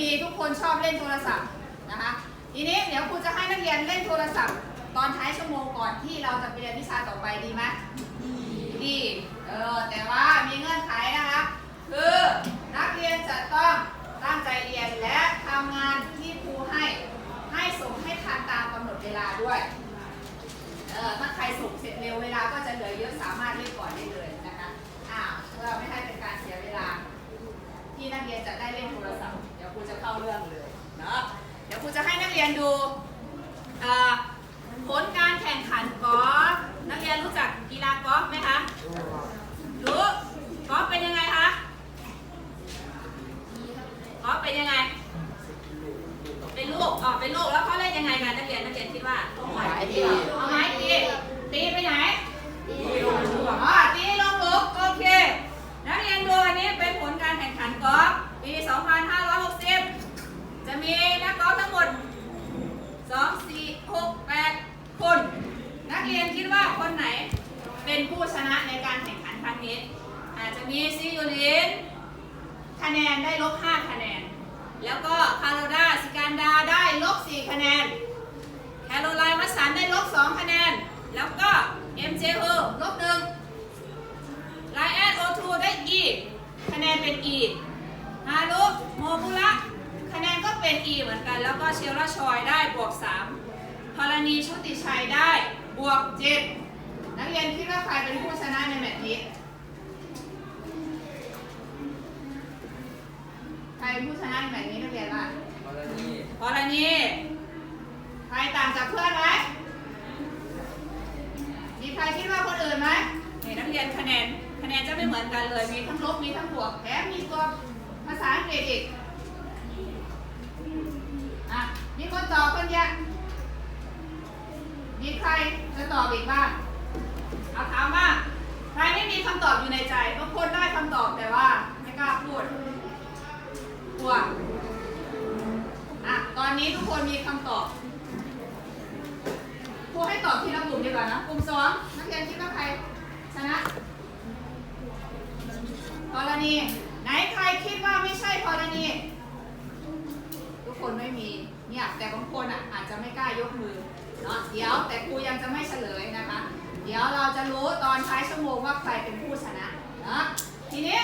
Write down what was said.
มีทุกคนชอบเล่นโทรศัพท์นะคะทีนี้เดี๋ยวครูจะให้นักเรียนเล่นโทรศัพท์ ตอนท้ายชั่วโมงก่อนที่เราจะไปเรียนวิชาต่อไปดีไหมดีเออแต่ว่ามีเงื่อนไขนะคะคือนักเรียนจะต้องตั้งใจเรียนและทำงานที่ครูให้ให้ส่งให้ทันตามกำหนดเวลาด้วยเออถ้าใครส่งเสร็จเร็วเวลาก็จะเหลือเยอะสามารถเล่นก่อนได้เลย รียนดูผลการแข่งขันกอล์ฟนักเรียนรู้จักกีฬากอล์ฟไหมคะรู้กอล์ฟเป็นยังไงคะกอล์ฟเป็นยังไง เป็นลูกอ๋อเป็นลูกแล้วเขาเล่นยังไงกันนักเรียนนักเรียนคิดว่าเองไม้ตีเอาไเป็นผู้ชนะในการแข่งขันครั้งนี้ อาจจะมีซียูรินคะแนนได้ลบ 5 คะแนน แล้วก็คาร์โรดาสิการดาได้ลบ 4 คะแนน แคโรไลน์มัสสันได้ลบ 2 คะแนน แล้วก็ MJ เออลบ1ไลแอนโอทูได้ E คะแนนเป็น E ฮารุโมบุระคะแนนก็เป็น E เหมือนกัน แล้วก็เชลล่าชอยได้บวก 3พรณีชุติชัยได้บวก 7 นักเรียนคิดว่าใครเป็นผู้ชนะในแมตช์นี้ ใครเป็นผู้ชนะในแมตช์นี้นักเรียนว่ากรณีพรณีใครต่างจากเพื่อนไหมมีใครคิดว่าคนอื่นไหมนี่นักเรียนคะแนนคะแนนจะไม่เหมือนกันเลย มีทั้งลบมีทั้งบวกแถมมีตัวภาษาอังกฤษอีกอะมีคนตอบคนเดียวมีใครจะตอบอีกบ้าง เอาถามว่าใครไม่มีคำตอบอยู่ในใจบางคนได้คำตอบแต่ว่า ไม่กล้าพูดกลัวอะตอนนี้ทุกคนมีคำตอบครูให้ตอบทีละกลุ่มดีกว่านะกลุ่มสองนักเรียนคิดว่าใครชนะกรณีไหนใครคิดว่าไม่ใช่กรณีทุกคนไม่มีเนี่ยแต่บางคนอะอาจจะไม่กล้ายกมือเนาะเดี๋ยวแต่ครูยังจะไม่เฉลยนะคะ ดี๋ยวเราจะรู้ตอนท้ายชั่วโมงว่าใครเป็นผู้ชนะเนาะทีนี้